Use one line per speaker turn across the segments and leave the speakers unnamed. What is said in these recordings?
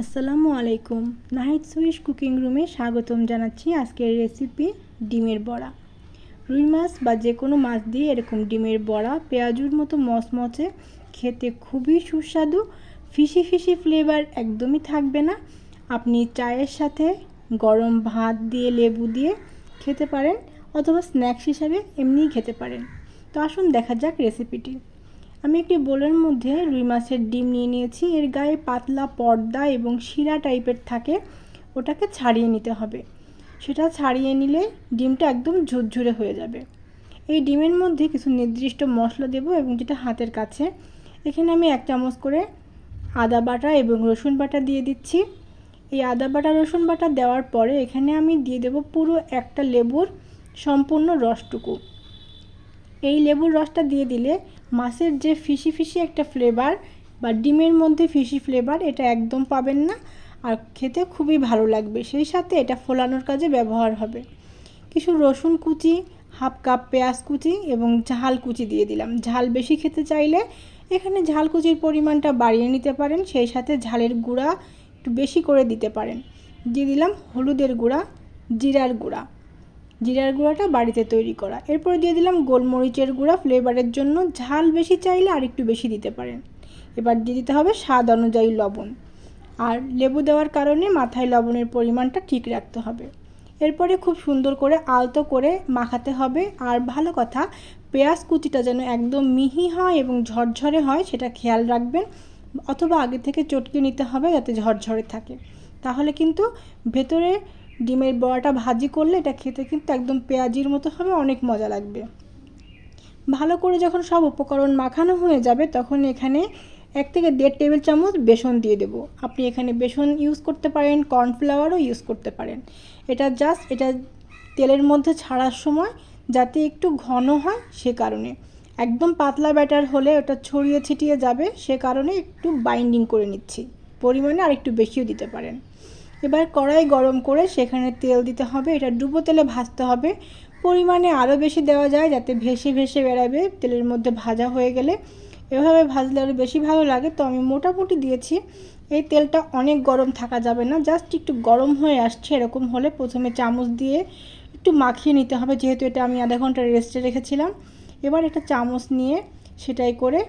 আসসালামু আলাইকুম। নাহিদ সুইশ কুকিং রুমে স্বাগতম জানাচ্ছি আজকের রেসিপি ডিমের বড়া। রুই মাছ বা যে কোনো মাছ দিয়ে এরকম ডিমের বড়া, পেঁয়াজুর মতো মচমচে খেতে খুবই সুস্বাদু ফিসি ফিসি ফ্লেভার একদমই থাকবে না। আপনি চায়ের সাথে গরম ভাত দিয়ে লেবু দিয়ে খেতে পারেন অথবা স্ন্যাক্স হিসাবে এমনিই খেতে পারেন। তো আসুন দেখা যাক রেসিপিটি আমি একটি বোলের মধ্যে রুই মাছের ডিম নিয়ে নিয়েছি। এর গায়ে পাতলা পর্দা এবং শিরা টাইপের থাকে, ওটাকে ছাড়িয়ে নিতে হবে। সেটা ছাড়িয়ে নিলে ডিমটা একদম ঝুরঝুরে হয়ে যাবে। এই ডিমের মধ্যে কিছু নির্দিষ্ট মশলা দেব এবং যেটা হাতের কাছে। এখানে আমি এক চামচ করে আদা বাটা এবং রসুন বাটা দিয়ে দিচ্ছি। এই আদা বাটা, রসুন বাটা দেওয়ার পরে এখানে আমি দিয়ে দেব পুরো একটা লেবুর সম্পূর্ণ রসটুকু। এই লেবুর রসটা দিয়ে দিলে মাছের যে ফিসি ফিসি একটা ফ্লেভার বা ডিমের মধ্যে ফিসি ফ্লেভার এটা একদম পাবেন না। আর খেতে খুবই ভালো লাগবে। সেই সাথে এটা ফোলানোর কাজে ব্যবহার হবে। কিছু রসুন কুচি হাফ কাপ পেঁয়াজ কুচি এবং ঝাল কুচি দিয়ে দিলাম। ঝাল বেশি খেতে চাইলে এখানে ঝাল কুচির পরিমাণটা বাড়িয়ে নিতে পারেন। সেই সাথে ঝালের গুঁড়া একটু বেশি করে দিতে পারেন। দিয়ে দিলাম হলুদের গুঁড়া, জিরার গুঁড়া। জিরার গুঁড়াটা বাড়িতে তৈরি করা। এরপর দিয়ে দিলাম গোলমরিচের গুঁড়া। ফ্লেভারের জন্য ঝাল বেশি চাইলে আর একটু বেশি দিতে পারেন। এবার দিয়ে দিতে হবে স্বাদ অনুযায়ী লবণ। আর লেবু দেওয়ার কারণে মাথায় লবণের পরিমাণটা ঠিক রাখতে হবে। এরপরে খুব সুন্দর করে আলতো করে মাখাতে হবে। আর ভালো কথা, পেঁয়াজ কুচিটা যেন একদম মিহি হয় এবং ঝরঝরে হয়, সেটা খেয়াল রাখবেন। অথবা আগে থেকে চটকে নিতে হবে যাতে ঝরঝরে থাকে। তাহলে কিন্তু ভেতরে ডিমের বড়াটা ভাজি করলে এটা খেতে কিন্তু একদম পেঁয়াজির মতো হবে, অনেক মজা লাগবে। ভালো করে যখন সব উপকরণ মাখানো হয়ে যাবে, তখন এখানে এক থেকে দেড় টেবিল চামচ বেসন দিয়ে দেবো। আপনি এখানে বেসন ইউজ করতে পারেন কর্নফ্লাওয়ারও ইউজ করতে পারেন। এটা জাস্ট এটা তেলের মধ্যে ছাড়ার সময় যাতে একটু ঘন হয় সে কারণে। একদম পাতলা ব্যাটার হলে ওটা ছড়িয়ে ছিটিয়ে যাবে, সে কারণে একটু বাইন্ডিং করে নিচ্ছি। পরিমাণে আর একটু বেশিও দিতে পারেন। এবার কড়াই গরম করে সেখানে তেল দিতে হবে। এটা ডুবো তেলে ভাজতে হবে। পরিমাণে আরও বেশি দেওয়া যায় যাতে ভেসে ভেসে বেড়াবে। তেলের মধ্যে ভাজা হয়ে গেলে এভাবে ভাজলে আরও বেশি ভালো লাগে। তো আমি মোটামুটি দিয়েছি। এই তেলটা অনেক গরম থাকা যাবে না। জাস্ট একটু গরম হয়ে আসছে এরকম হলে প্রথমে চামচ দিয়ে একটু মাখিয়ে নিতে হবে। যেহেতু এটা আমি আধা ঘণ্টা রেস্টে রেখেছিলাম। এবার একটা চামচ নিয়ে সেটাই করে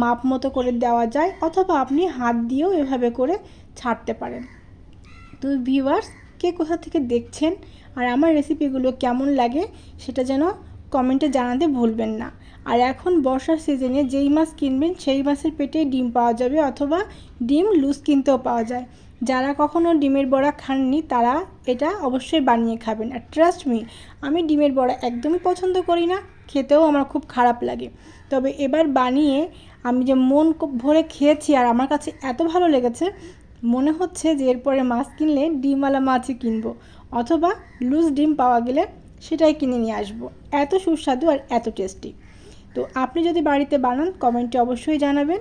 মাপ মতো করে দেওয়া যায়। অথবা আপনি হাত দিয়েও এভাবে করে ছাড়তে পারেন। তো ভিউয়ার্স কে কোথা থেকে দেখছেন আর আমার রেসিপিগুলো কেমন লাগে, সেটা যেন কমেন্টে জানাতে ভুলবেন না। আর এখন বর্ষার সিজনে যেই মাছ কিনবেন, সেই মাছের পেটে ডিম পাওয়া যাবে অথবা ডিম লুজ কিনতেও পাওয়া যায়। যারা কখনও ডিমের বড়া খাননি, তারা এটা অবশ্যই বানিয়ে খাবেন। আর ট্রাস্ট মি আমি ডিমের বড়া একদমই পছন্দ করি না, খেতেও আমার খুব খারাপ লাগে। তবে এবার বানিয়ে আমি যে মন ভরে খেয়েছি আর আমার কাছে এত ভালো লেগেছে মনে হচ্ছে যে এরপরে মাছ কিনলে ডিমওয়ালা মাছই কিনবো, অথবা লুজ ডিম পাওয়া গেলে সেটাই কিনে নিয়ে আসব। এত সুস্বাদু আর এত টেস্টি তো আপনি যদি বাড়িতে বানান, কমেন্টে অবশ্যই জানাবেন।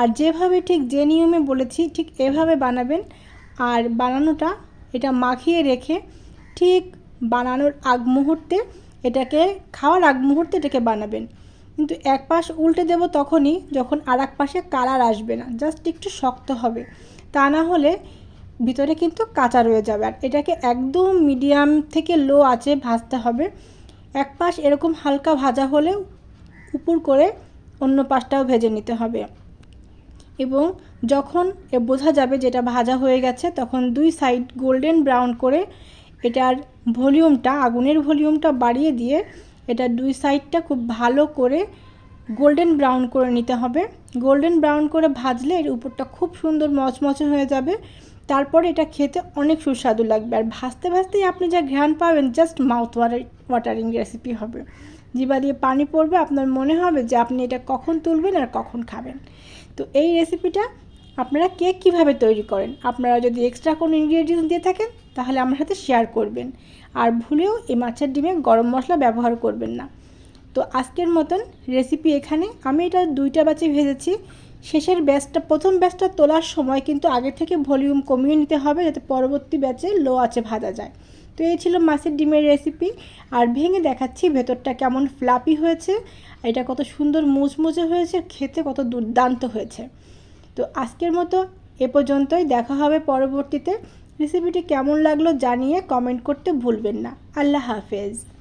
আর যেভাবে ঠিক যে নিয়মে বলেছি, ঠিক এভাবে বানাবেন। আর বানানোটা, এটা মাখিয়ে রেখে ঠিক বানানোর আগ মুহূর্তে এটাকে, খাওয়ার আগ মুহূর্তে এটাকে বানাবেন। কিন্তু এক পাশ উল্টে দেব তখনই যখন আর এক পাশে কালার আসবে না জাস্ট একটু শক্ত হবে। তা না হলে ভিতরে কিন্তু কাঁচা রয়ে যাবে। আর এটাকে একদম মিডিয়াম থেকে লো আঁচে ভাজতে হবে। এক পাশ এরকম হালকা ভাজা হলে উপর করে অন্য পাশটাও ভেজে নিতে হবে। এবং যখন এ বোঝা যাবে যেটা ভাজা হয়ে গেছে, তখন দুই সাইড গোল্ডেন ব্রাউন করে এটার ভলিউমটা, আগুনের ভলিউমটা বাড়িয়ে দিয়ে এটা দুই সাইডটা খুব ভালো করে গোল্ডেন ব্রাউন করে নিতে হবে। গোল্ডেন ব্রাউন করে ভাজলে এর উপরটা খুব সুন্দর মচমচে হয়ে যাবে। তারপরে এটা খেতে অনেক সুস্বাদু লাগবে। আর ভাজতে ভাজতেই আপনি যা ঘ্রাণ পাবেন just mouth water, watering recipe হবে। জিবা দিয়ে পানি পড়বে, আপনার মনে হবে যে আপনি এটা কখন তুলবেন আর কখন খাবেন। তো এই রেসিপিটা আপনারা কেক কীভাবে তৈরি করেন? আপনারা যদি এক্সট্রা কোনো ইনগ্রিডিয়েন্টস দিয়ে থাকেন, তাহলে আমার সাথে শেয়ার করবেন। আর ভুলেও এই মাছের ডিমে গরম মশলা ব্যবহার করবেন না। তো আজকের মতন রেসিপি এখানে। আমি এটা দুইটা ব্যাচে ভেজেছি। শেষের ব্যাচটা প্রথম ব্যাচটা তোলার সময় কিন্তু আগে থেকে ভলিউম কমিয়ে নিতে হবে যাতে পরবর্তী ব্যাচে লো আছে ভাজা যায়। তো এই ছিল মাছের ডিমের রেসিপি আর ভেঙে দেখাচ্ছি ভেতরটা কেমন ফ্লাপি হয়েছে এটা কত সুন্দর মুচমুচে হয়েছে, খেতে কত দুর্দান্ত হয়েছে। তো আজকের মতো এ পর্যন্তই। দেখা হবে পরবর্তীতে। রেসিপিটি কেমন লাগল জানিয়ে কমেন্ট করতে ভুলবেন না। আল্লাহ হাফেজ।